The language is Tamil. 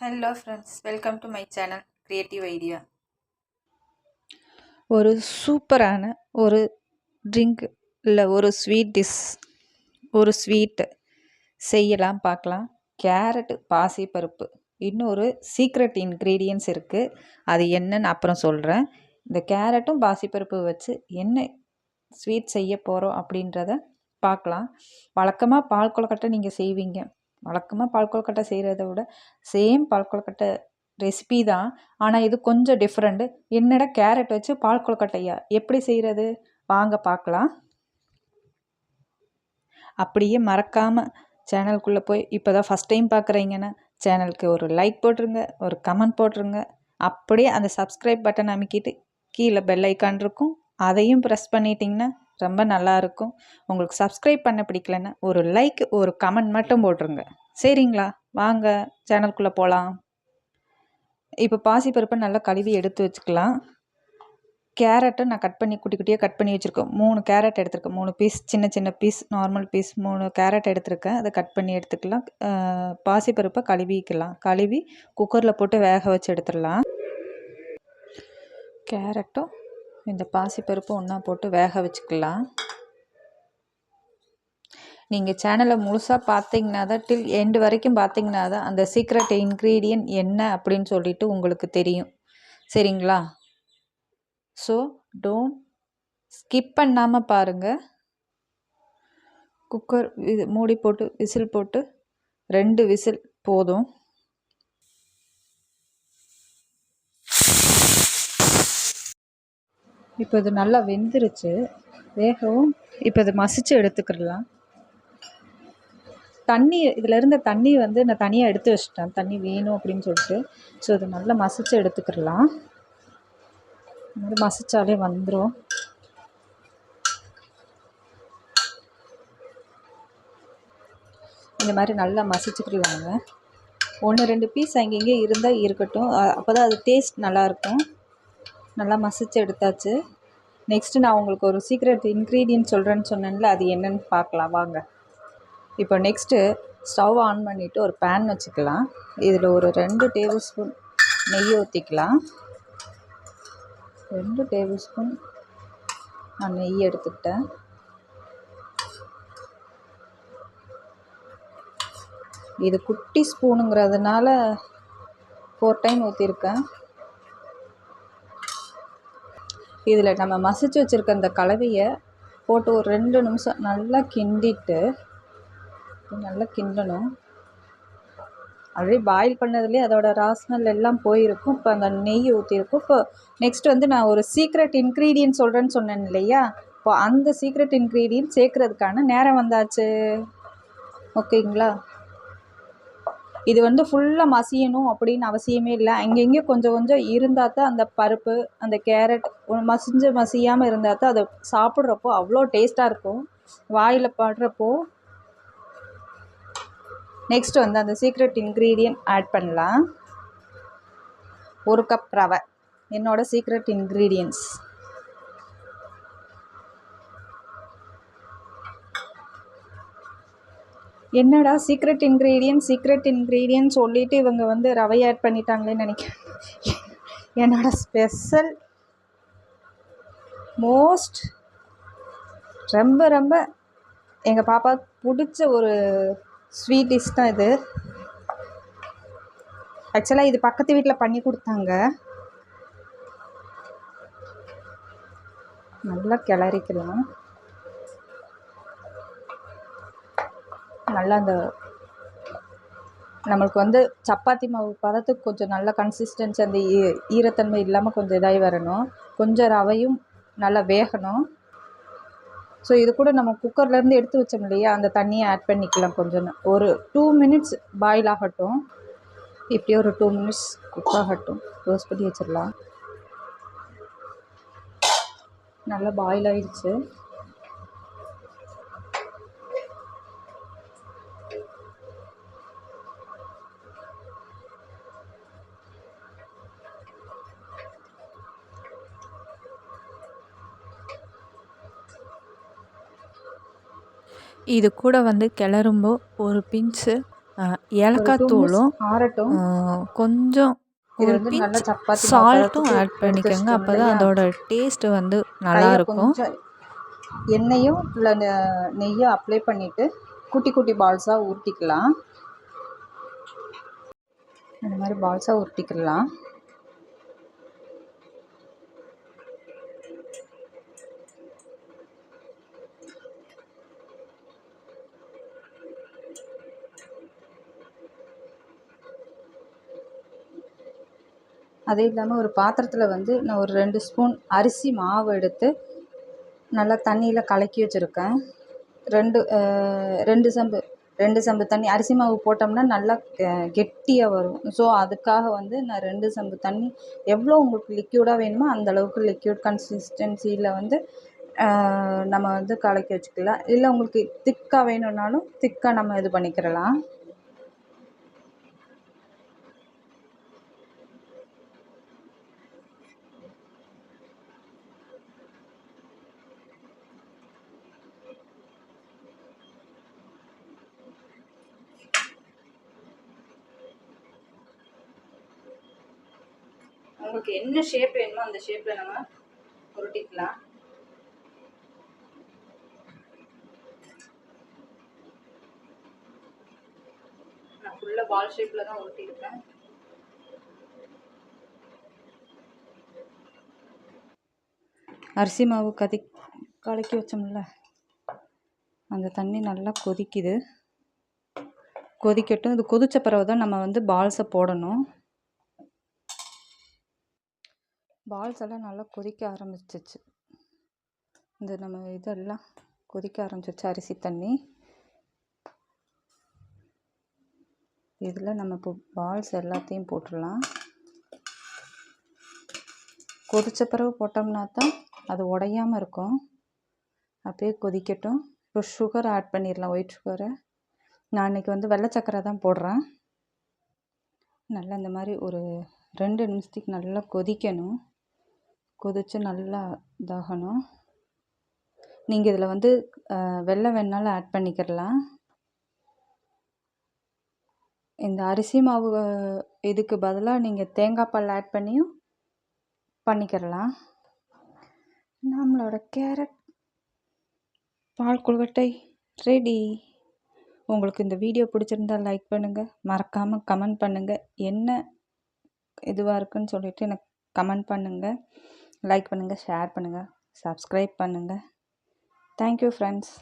Hello friends welcome to my channel creative idea ஒரு சூப்பரான ஒரு ட்ரிங்க் இல்லை ஒரு ஸ்வீட் டிஷ் ஒரு ஸ்வீட்டு செய்யலாம் பார்க்கலாம். கேரட்டு பாசிப்பருப்பு. இன்னொரு சீக்ரெட் இன்க்ரீடியன்ஸ் இருக்குது அது என்னன்னு அப்புறம் சொல்கிறேன் இந்த கேரட்டும் பாசிப்பருப்பு வச்சு என்ன ஸ்வீட் செய்ய போகிறோம் அப்படின்றத பார்க்கலாம். வழக்கமாக பால் கொழுக்கட்டை நீங்கள் செய்வீங்க. வழக்கமாக பால் கொழுக்கட்டை செய்கிறத விட சேம் பால் கொழுக்கட்டை ரெசிபி தான். ஆனால் இது கொஞ்சம் டிஃப்ரெண்ட்டு என்னடா கேரட் வச்சு பால் கொழுக்கட்டையா? எப்படி செய்கிறது வாங்க பார்க்கலாம். அப்படியே மறக்காமல் சேனலுக்குள்ளே போய் இப்போ தான் ஃபஸ்ட் டைம் பார்க்குறீங்கன்னா சேனலுக்கு ஒரு லைக் போட்டுருங்க ஒரு கமெண்ட் போட்டுருங்க. அப்படியே அந்த சப்ஸ்கிரைப் பட்டன் அமைக்கிட்டு கீழே பெல் ஐக்கான் இருக்கும். அதையும் ப்ரெஸ் பண்ணிட்டீங்கன்னா ரொம்ப நல்லாயிருக்கும் உங்களுக்கு சப்ஸ்கிரைப் பண்ண பிடிக்கலன்னா ஒரு லைக் ஒரு கமெண்ட் மட்டும் போட்டுருங்க. சரிங்களா? வாங்க சேனல்குள்ளே போகலாம் இப்போ பாசிப்பருப்பை நல்லா கழுவி எடுத்து வச்சுக்கலாம். கேரட்டை நான் கட் பண்ணி குட்டி குட்டியாக கட் பண்ணி வச்சுருக்கேன். மூணு கேரட் எடுத்துருக்கேன். மூணு பீஸ் சின்ன சின்ன பீஸ் நார்மல் பீஸ் மூணு கேரட் எடுத்துருக்கேன். அதை கட் பண்ணி எடுத்துக்கலாம். பாசிப்பருப்பை கழுவிக்கலாம். கழுவி குக்கரில் போட்டு வேக வச்சு எடுத்துடலாம். கேரட்டும் இந்த பாசிப்பருப்பு ஒன்றா போட்டு வேக வச்சுக்கலாம். நீங்கள் சேனலை முழுசாக பார்த்தீங்கன்னா தான் டில் எண்டு வரைக்கும் பார்த்தீங்கன்னா தான் அந்த சீக்ரெட் இன்க்ரீடியன்ட் என்ன அப்படின்னு சொல்லிட்டு உங்களுக்கு தெரியும். சரிங்களா? ஸோ டோன்ட் ஸ்கிப் பண்ணாமல் பாருங்கள் குக்கர் இது மூடி போட்டு விசில் போட்டு ரெண்டு விசில் போதும். இப்போ இது நல்லா வெந்துருச்சு. வேகவும் இப்போ இது மசிச்சு எடுத்துக்கிடலாம் தண்ணி இதில் இருந்த தண்ணி வந்து நான் தனியாக எடுத்து வச்சிட்டேன். தண்ணி வேணும் அப்படின்னு சொல்லிட்டு. ஸோ இது நல்லா மசிச்சு எடுத்துக்கிடலாம் இது மசிச்சாலே வந்துடும் இந்த மாதிரி நல்லா மசிச்சுக்கிடுவாங்க ஒன்று ரெண்டு பீஸ் அங்கங்கே இருந்தால் இருக்கட்டும். அப்போ தான் அது டேஸ்ட் நல்லாயிருக்கும் நல்லா மசிச்சு எடுத்தாச்சு. நெக்ஸ்ட்டு நான் உங்களுக்கு ஒரு சீக்ரெட் இன்க்ரீடியன்ட் சொல்கிறேன்னு சொன்னேன்ல அது என்னென்னு பார்க்கலாம் வாங்க. இப்போ நெக்ஸ்ட்டு ஸ்டவ் ஆன் பண்ணிவிட்டு ஒரு பேன் வச்சுக்கலாம். இதில் ஒரு ரெண்டு டேபிள் ஸ்பூன் நெய் ஊற்றிக்கலாம் ரெண்டு டேபிள் ஸ்பூன் நான் நெய் எடுத்துக்கிட்டேன். இது குட்டி ஸ்பூனுங்கிறதுனால ஃபோர் டைம் ஊற்றிருக்கேன் இதில் நம்ம மசிச்சு வச்சுருக்க அந்த கலவையை போட்டு ஒரு ரெண்டு நிமிஷம் நல்லா கிண்டிட்டு நல்லா கிண்டணும். ஆல்ரெடி பாயில் பண்ணதுலேயே அதோட ராஸ்மல் எல்லாம் போயிருக்கும். இப்போ அந்த நெய் ஊற்றிருக்கும் இப்போ நெக்ஸ்ட் வந்து நான் ஒரு சீக்ரெட் இன்க்ரீடியன்ட் சொல்கிறேன்னு சொன்னேன் இல்லையா? இப்போ அந்த சீக்ரெட் இன்க்ரீடியன்ட் சேர்க்குறதுக்கான நேரம் வந்தாச்சு. ஓகேங்களா? இது வந்து ஃபுல்லாக மசியணும் அப்படின்னு அவசியமே இல்லை. அங்கங்கே கொஞ்சம் கொஞ்சம் இருந்தால் தான் அந்த பருப்பு அந்த கேரட் மசிஞ்சு மசியாமல் இருந்தால் தான் அதை சாப்பிட்றப்போ அவ்வளோ டேஸ்ட்டாக இருக்கும். வாயில் படுறப்போ நெக்ஸ்ட் வந்து அந்த சீக்ரெட் இன்க்ரீடியன்ட் ஆட் பண்ணலாம். ஒரு கப் ரவை. என்னோடய சீக்ரெட் இன்க்ரீடியன்ஸ் என்னடா சீக்ரெட் இன்க்ரீடியன்ட் சீக்ரெட் இன்க்ரீடியன்ட் சொல்லிட்டு இவங்க வந்து ரவை ஆட் பண்ணிட்டாங்களேன்னு நினைக்கிறேன். என்னோட ஸ்பெஷல் மோஸ்ட் ரொம்ப ரொம்ப எங்கள் பாப்பா பிடிச்ச ஒரு ஸ்வீட் டிஷ் தான் இது. ஆக்சுவலாக இது பக்கத்து வீட்டில் பண்ணி கொடுத்தாங்க. நல்லா கிளறிக்கலாம். நல்லா அந்த நம்மளுக்கு வந்து சப்பாத்தி மாவு பதத்துக்கு கொஞ்சம் நல்ல கன்சிஸ்டன்சி அந்த ஈ ஈரத்தன்மை இல்லாமல் கொஞ்சம் இதாகி வரணும். கொஞ்சம் ரவையும் நல்லா வேகணும். ஸோ இது கூட நம்ம குக்கர்லேருந்து எடுத்து வச்சோம் இல்லையா? அந்த தண்ணியை ஆட் பண்ணிக்கலாம் கொஞ்சம் ஒரு டூ மினிட்ஸ் பாயில் ஆகட்டும். இப்படியே ஒரு டூ மினிட்ஸ் குக் ஆகட்டும். க்ளோஸ் பண்ணி வச்சிடலாம். நல்லா பாயில் ஆயிடுச்சு. இது கூட வந்து கிளறும்போ ஒரு பிஞ்சு ஏலக்காய் தூளும் கொஞ்சம் ஒரு பிஞ்ச் சால்ட்டும் ஆட் பண்ணிக்கோங்க. அப்போ தான்? அதோட டேஸ்ட்டு வந்து நல்லா கையில் இருக்கும். கொஞ்சம் எண்ணெயும் இல்லை நெய்யும் அப்ளை பண்ணிவிட்டு குட்டி குட்டி பால்ஸாக உருட்டிக்கலாம் இந்த மாதிரி பால்ஸாக உருட்டிக்கலாம் அது இல்லாமல் ஒரு பாத்திரத்தில் வந்து நான் ஒரு ரெண்டு ஸ்பூன் அரிசி மாவு எடுத்து நல்லா தண்ணியில் கலக்கி வச்சுருக்கேன். ரெண்டு ரெண்டு சம்பு ரெண்டு சம்பு தண்ணி அரிசி மாவு போட்டோம்னா நல்லா கெட்டியாக வரும். ஸோ அதுக்காக வந்து நான் ரெண்டு சம்பு தண்ணி எவ்வளோ உங்களுக்கு லிக்யூடாக வேணுமோ அந்த அளவுக்கு லிக்யூட் கன்சிஸ்டன்சியில் வந்து நம்ம வந்து கலக்கி வச்சுக்கலாம். இல்லை உங்களுக்கு திக்காக வேணும்னாலும் திக்காக நம்ம இது பண்ணிக்கிறலாம். உங்களுக்கு என்ன ஷேப் வேணுமோ அந்த ஷேப்பில் நம்ம உருட்டிக்கலாம். நான் ஃபுல்லாக பால் ஷேப்பில் தான் உருட்டியிருக்கேன். அரிசி மாவு கதி கலக்கி வச்சோம்ல அந்த தண்ணி நல்லா கொதிக்குது. கொதிக்கட்டும் இது கொதிச்ச பிறகு தான் நம்ம வந்து பால்ஸை போடணும். பால்ஸ் எல்லாம் நல்லா கொதிக்க ஆரம்பிச்சிச்சு. இந்த நம்ம இதெல்லாம் கொதிக்க ஆரம்பிச்சிச்சு அரிசி தண்ணி. இதில் நம்ம இப்போ பால்ஸ் எல்லாத்தையும் போட்டுடலாம். கொதித்த பிறகு போட்டோம்னா தான் அது உடையாமல் இருக்கும். அப்படியே கொதிக்கட்டும். இப்போ சுகர் ஆட் பண்ணிடலாம் ஒயிட் சுகரை நான் இன்றைக்கி வந்து வெள்ளை சக்கரை தான் போடுறேன். நல்லா இந்த மாதிரி ஒரு ரெண்டு நிமிஷத்துக்கு நல்லா கொதிக்கணும். கொதித்து நல்லா இதாகணும். நீங்கள் இதில் வந்து வெள்ளை வேணாலும் ஆட் பண்ணிக்கிடலாம். இந்த அரிசி மாவு இதுக்கு பதிலாக நீங்கள் தேங்காய் பால் ஆட் பண்ணியும் பண்ணிக்கிடலாம். நம்மளோட கேரட் பால் கொழுக்கட்டை ரெடி உங்களுக்கு இந்த வீடியோ பிடிச்சிருந்தா லைக் பண்ணுங்கள் மறக்காமல் கமெண்ட் பண்ணுங்கள் என்ன இதுவாக இருக்குன்னு சொல்லிவிட்டு எனக்கு கமெண்ட் பண்ணுங்கள் லைக் பண்ணுங்கள் ஷேர் பண்ணுங்கள் சப்ஸ்கிரைப் பண்ணுங்கள் தேங்க்யூ ஃப்ரெண்ட்ஸ்